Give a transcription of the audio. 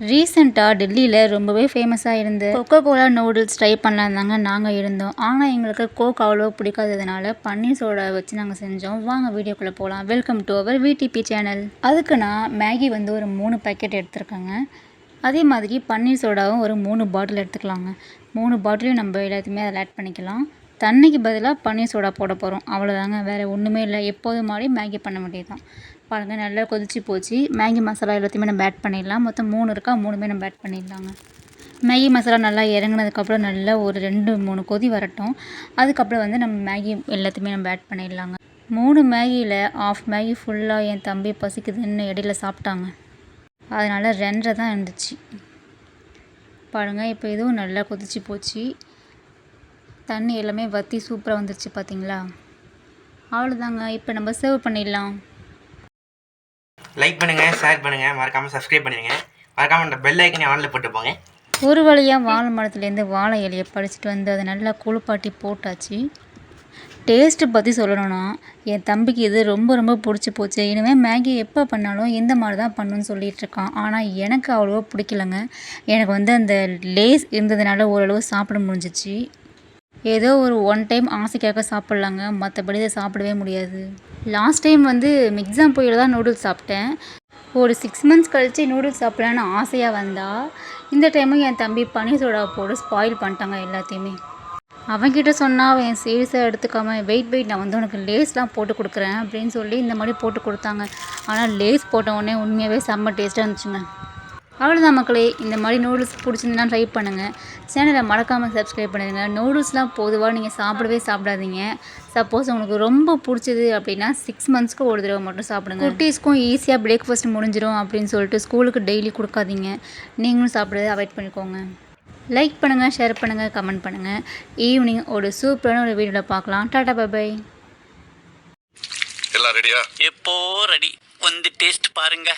ரீசெண்டாக டெல்லியில் ரொம்பவே ஃபேமஸாக இருந்த கொக்கோ கோலா நூடுல்ஸ் ட்ரை பண்ணலாம் தாங்க நாங்கள் இருந்தோம். ஆனால் எங்களுக்கு கோக் அவ்வளோ பிடிக்காததுனால பன்னீர் சோடா வச்சு நாங்கள் செஞ்சோம். வாங்க வீடியோக்குள்ளே போகலாம் welcome to our VDP channel அதுக்கு நான் மேகி வந்து ஒரு மூணு பேக்கெட் எடுத்துருக்கேங்க. அதே மாதிரி பன்னீர் சோடாவும் ஒரு மூணு பாட்டில் எடுத்துக்கலாங்க. மூணு பாட்டிலையும் நம்ம எல்லாத்தையுமே அதில் ஆட் பண்ணிக்கலாம். தண்ணிக்கு பதிலாக பன்னீர் சோடா போட போகிறோம் அவ்வளோதாங்க வேறு ஒன்றுமே இல்லை. எப்போதும் மாதிரி மேகி பண்ண வேண்டியது தான் பாருங்கள் நல்லா கொதிச்சு போச்சு. மேகி மசாலா எல்லாத்தையுமே நம்ம ஆட் பண்ணிடலாம். மொத்தம் மூணு இருக்கா? மூணுமே நம்ம ஆட் பண்ணிடலாங்க. மேகி மசாலா நல்லா இறங்குனதுக்கப்புறம் நல்லா ஒரு ரெண்டு மூணு கொதி வரட்டும். அதுக்கப்புறம் வந்து நம்ம மேகி எல்லாத்தையுமே நம்ம ஆட் பண்ணிடலாங்க. மூணு மேகியில் ஆஃப் மேகி ஃபுல்லாக என் தம்பி பசிக்குதுன்னு இடையில சாப்பிட்டாங்க. அதனால் ரெண்டரை தான் இருந்துச்சு. பாருங்கள் இப்போ இதுவும் நல்லா கொதிச்சு போச்சு. தண்ணி எல்லாமே வற்றி சூப்பராக வந்துருச்சு பார்த்தீங்களா அவ்வளோதாங்க இப்போ நம்ம சர்வ் பண்ணிடலாம். லைக் பண்ணுங்க ஷேர் பண்ணுங்கள் மறக்காமல் சப்ஸ்கிரைப் பண்ணிடுங்க. மறக்காமல் இந்த பெல் ஐக்கனை ஆனில் போட்டு போங்க. ஒரு வழியாக வாழை மரத்துலேருந்து வாழை இலையை பறிச்சிட்டு வந்து அதை நல்லா குளிப்பாட்டி போட்டாச்சு. டேஸ்ட்டு பற்றி சொல்லணும்னா என் தம்பிக்கு இது ரொம்ப ரொம்ப பிடிச்சி போச்சு. இனிமேல் மேகி எப்போ பண்ணாலும் இந்த மாதிரி தான் பண்ணுன்னு சொல்லிகிட்ருக்கான் இருக்கான். ஆனால் எனக்கு அவ்வளோவா பிடிக்கலங்க. எனக்கு வந்து அந்த லேஸ் இருந்ததுனால ஓரளவு சாப்பிட முடிஞ்சிச்சு. ஏதோ ஒரு ஒன் டைம் ஆசைக்காக சாப்பிட்லாங்க. மற்றபடி இதை சாப்பிடவே முடியாது. லாஸ்ட் டைம் வந்து மிக்ஸாம் போயில் தான் நூடுல்ஸ் சாப்பிட்டேன். ஒரு சிக்ஸ் மந்த்ஸ் கழித்து நூடுல்ஸ் சாப்பிட்லான்னு ஆசையாக வந்தா இந்த டைமும் என் தம்பி பனீர் சோடா போட்டு ஸ்பாயில் பண்ணிட்டாங்க எல்லாத்தையுமே. அவன்கிட்ட சொன்னால் அவன் சீரியஸாக எடுத்துக்காம வெயிட் வெயிட் நான் வந்து உனக்கு லேஸ்லாம் போட்டு கொடுக்குறேன் அப்படின்னு சொல்லி இந்த மாதிரி போட்டு கொடுத்தாங்க. ஆனால் லேஸ் போட்ட உடனே உண்மையாகவே செம்ம டேஸ்ட்டாக இருந்துச்சுங்க. அவ்வளோதான் மக்களே. இந்த மாதிரி நூடுல்ஸ் பிடிச்சிருந்துன்னா ட்ரை பண்ணுங்கள் சேனலை மறக்காமல் சப்ஸ்கிரைப் பண்ணிடுங்க நூடுல்ஸ்லாம் பொதுவாக நீங்கள் சாப்பிடவே சாப்பிடாதீங்க. சப்போஸ் உங்களுக்கு ரொம்ப பிடிச்சது அப்படின்னா சிக்ஸ் மந்த்ஸ்க்கு ஒரு தடவை மட்டும் சாப்பிடுங்க. குட்டீஸ்க்கும் ஈஸியாக பிரேக்ஃபாஸ்ட் முடிஞ்சிடும் அப்படின்னு சொல்லிட்டு ஸ்கூலுக்கு டெய்லி கொடுக்காதீங்க. நீங்களும் சாப்பிட்றதை அவாய்ட் பண்ணிக்கோங்க. லைக் பண்ணுங்கள் ஷேர் பண்ணுங்கள் கமெண்ட் பண்ணுங்கள் ஈவினிங் ஒரு சூப்பரான ஒரு வீடியோவில் பார்க்கலாம். டாடா பை எல்லாம் ரெடியா எப்போ ரெடி வந்து டேஸ்ட் பாருங்க.